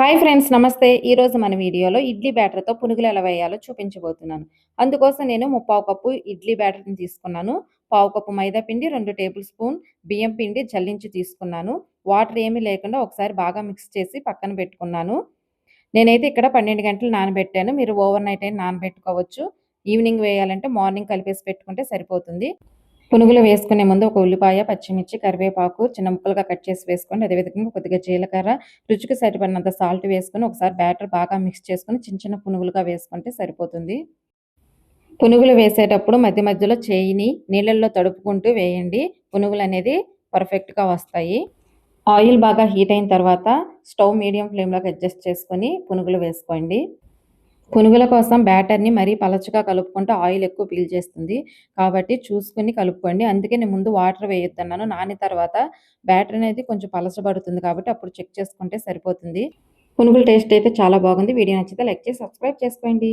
Hi friends నమస్తే. ఈరోజు మన వీడియోలో ఇడ్లీ బ్యాటర్తో పునుగులు ఎలా వేయాలో చూపించబోతున్నాను. అందుకోసం నేను ముప్పావు కప్పు ఇడ్లీ బ్యాటర్ని తీసుకున్నాను. పావు కప్పు మైదా పిండి రెండు టేబుల్ స్పూన్ బియ్యం పిండి జల్లించి తీసుకున్నాను. వాటర్ ఏమీ లేకుండా ఒకసారి బాగా మిక్స్ చేసి పక్కన పెట్టుకున్నాను. నేనైతే ఇక్కడ పన్నెండు గంటలు నానబెట్టాను. మీరు ఓవర్ నైట్ అయినా నానబెట్టుకోవచ్చు. ఈవినింగ్ వేయాలంటే మార్నింగ్ కలిపేసి పెట్టుకుంటే సరిపోతుంది. పునుగులు వేసుకునే ముందు ఒక ఉల్లిపాయ పచ్చిమిర్చి కరివేపాకు చిన్న ముక్కలుగా కట్ చేసి వేసుకోండి అదేవిధంగా కొద్దిగా జీలకర్ర రుచికి సరిపడినంత సాల్ట్ వేసుకొని ఒకసారి బ్యాటర్ బాగా మిక్స్ చేసుకొని చిన్న చిన్న పునుగులుగా వేసుకుంటే సరిపోతుంది. పునుగులు వేసేటప్పుడు మధ్య మధ్యలో చేయిని నీళ్ళల్లో తడుపుకుంటూ వేయండి. పునుగులు అనేది పర్ఫెక్ట్గా వస్తాయి. ఆయిల్ బాగా హీట్ అయిన తర్వాత స్టవ్ మీడియం ఫ్లేమ్లోకి అడ్జస్ట్ చేసుకొని పునుగులు వేసుకోండి. పునుగుల కోసం బ్యాటర్ని మరీ పలచగా కలుపుకుంటే ఆయిల్ ఎక్కువ పీల్ చేస్తుంది. కాబట్టి చూసుకుని కలుపుకోండి. అందుకే నేను ముందు వాటర్ వేయొద్దన్నాను. నాని తర్వాత బ్యాటర్ అనేది కొంచెం పలచబడుతుంది కాబట్టి అప్పుడు చెక్ చేసుకుంటే సరిపోతుంది. పునుగుల టేస్ట్ అయితే చాలా బాగుంది. వీడియో నచ్చితే లైక్ చేసి సబ్స్క్రైబ్ చేసుకోండి.